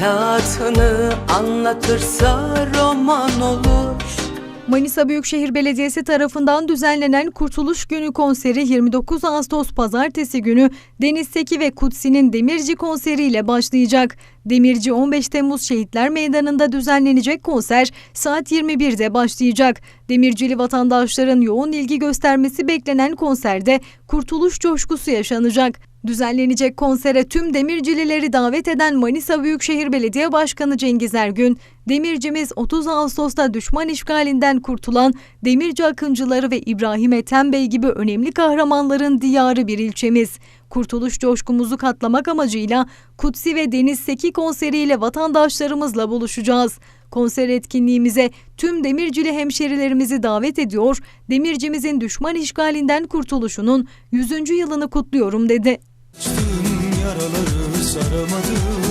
Hayatını anlatırsa roman olur Manisa Büyükşehir Belediyesi tarafından düzenlenen Kurtuluş Günü konseri 29 Ağustos Pazartesi günü Deniz Seki ve Kutsi'nin Demirci konseriyle başlayacak. Demirci 15 Temmuz Şehitler Meydanı'nda düzenlenecek konser saat 21'de başlayacak. Demircili vatandaşların yoğun ilgi göstermesi beklenen konserde kurtuluş coşkusu yaşanacak. Düzenlenecek konsere tüm demircilileri davet eden Manisa Büyükşehir Belediye Başkanı Cengiz Ergün, Demircimiz 30 Ağustos'ta düşman işgalinden kurtulan Demirci akıncıları ve İbrahim Ethem Bey gibi önemli kahramanların diyarı bir ilçemiz. Kurtuluş coşkumuzu katlamak amacıyla Kutsi ve Deniz Seki konseriyle vatandaşlarımızla buluşacağız. Konser etkinliğimize tüm demircili hemşerilerimizi davet ediyor, demircimizin düşman işgalinden kurtuluşunun 100. yılını kutluyorum dedi yaraları saramadım